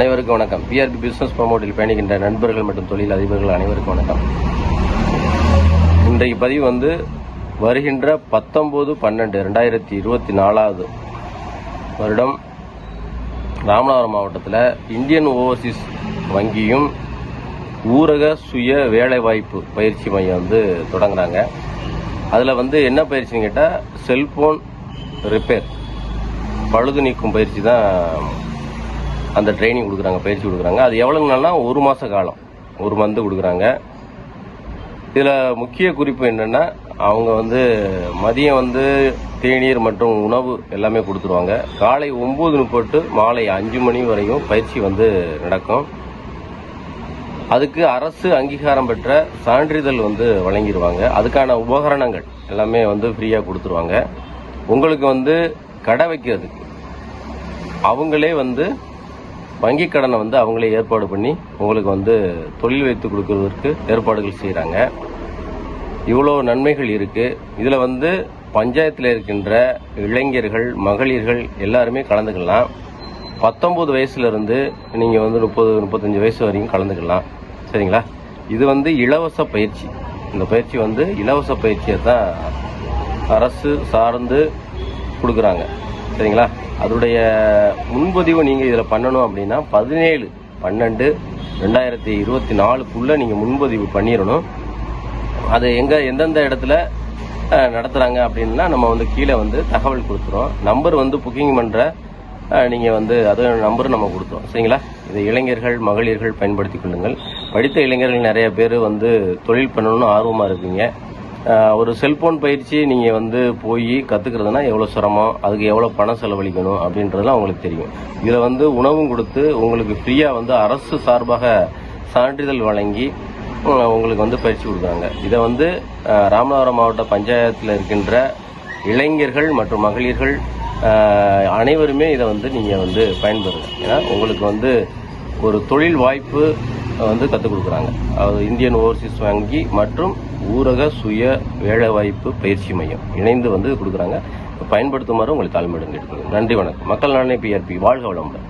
அனைவருக்கும் வணக்கம். PRP business ப்ரமோட்டில் பயணிக்கின்ற நண்பர்கள் மற்றும் தொழில் அதிபர்கள் அனைவருக்கும் வணக்கம். இன்றைய பதிவு வந்து வருகின்ற பத்தொன்பது பன்னெண்டு ரெண்டாயிரத்தி இருபத்தி நாலாவது வருடம் ராமநாதபுரம் மாவட்டத்தில் இந்தியன் ஓவர்சீஸ் வங்கியும் ஊரக சுய வேலைவாய்ப்பு பயிற்சி மையம் வந்து தொடங்குறாங்க. அதில் வந்து என்ன பயிற்சின்னு கேட்டால் செல்போன் ரிப்பேர் பழுது நீக்கும் பயிற்சி தான் அந்த ட்ரைனிங் கொடுக்குறாங்க பயிற்சி கொடுக்குறாங்க. அது எவ்வளவு நாள்னா ஒரு மாத காலம். ஒரு மந்து கொடுக்குறாங்க. இதில் முக்கிய குறிப்பு என்னென்னா அவங்க வந்து மதியம் வந்து தேநீர் மற்றும் உணவு எல்லாமே கொடுத்துருவாங்க. காலை ஒம்பது முப்பட்டு மாலை அஞ்சு மணி வரையும் பயிற்சி வந்து நடக்கும். அதுக்கு அரசு அங்கீகாரம் பெற்ற சான்றிதழ் வந்து வழங்கிடுவாங்க அதுக்கான உபகரணங்கள் எல்லாமே வந்து ஃப்ரீயாக கொடுத்துருவாங்க. உங்களுக்கு வந்து கடை வைக்கிறதுக்கு அவங்களே வந்து வங்கி கடனை வந்து அவங்களே ஏற்பாடு பண்ணி உங்களுக்கு வந்து தொழில் வைத்து கொடுக்கறதற்கு ஏற்பாடுகள் செய்கிறாங்க இவ்வளோ நன்மைகள் இருக்குது இதில் வந்து பஞ்சாயத்தில் இருக்கின்ற இளைஞர்கள் மகளிர்கள் எல்லாருமே கலந்துக்கலாம். பத்தொம்பது வயசுலேருந்து நீங்கள் வந்து முப்பது முப்பத்தஞ்சு வயசு வரைக்கும் கலந்துக்கலாம். சரிங்களா? இது வந்து இலவச பயிற்சி. இந்த பயிற்சி வந்து இலவச பயிற்சியை தான் அரசு சார்ந்து கொடுக்குறாங்க. சரிங்களா? அதோடைய முன்பதிவு நீங்கள் இதில் பண்ணணும் அப்படின்னா பதினேழு பன்னெண்டு ரெண்டாயிரத்தி இருபத்தி நாலுக்குள்ளே நீங்கள் முன்பதிவு பண்ணிடணும் அது எங்கே எந்தெந்த இடத்துல நடத்துகிறாங்க அப்படின்னா நம்ம வந்து கீழே வந்து தகவல் கொடுத்துரும் நம்பர் வந்து புக்கிங் பண்ணுற நீங்கள் வந்து அது நம்பர் நம்ம கொடுத்துரும் சரிங்களா? இதை இளைஞர்கள் மகளிர்கள் பயன்படுத்தி கொள்ளுங்கள். படித்த இளைஞர்கள் நிறைய பேர் வந்து தொழில் பண்ணணும்னு ஆர்வமாக இருப்பீங்க. ஒரு செல்போன் பயிற்சி நீங்கள் வந்து போய் கற்றுக்கிறதுனா எவ்வளோ சிரமம் அதுக்கு எவ்வளோ பணம் செலவழிக்கணும் அப்படின்றதுலாம் உங்களுக்கு தெரியும். இதில் வந்து உணவும் கொடுத்து உங்களுக்கு ஃப்ரீயாக வந்து அரசு சார்பாக சான்றிதழ் வழங்கி உங்களுக்கு வந்து பயிற்சி கொடுக்குறாங்க. இதை வந்து ராமநாதபுரம் மாவட்ட பஞ்சாயத்தில் இருக்கின்ற இளைஞர்கள் மற்றும் மகளிர்கள் அனைவருமே இதை வந்து நீங்கள் வந்து பயன்பெறுங்க. ஏன்னா உங்களுக்கு வந்து ஒரு தொழில் வாய்ப்பு வந்து கற்றுக் கொடுக்குறாங்க. அது இந்தியன் ஓவர்சீஸ் வங்கி மற்றும் ஊரக சுய வேலைவாய்ப்பு பயிற்சி மையம் இணைந்து வந்து கொடுக்குறாங்க. பயன்படுத்துமாறு உங்களை தாழ்மையுடன் கேட்டுக்கொள்கிறேன். நன்றி வணக்கம். மக்கள் நாணய பிஆர்பி வாழ்க வளமுடன்.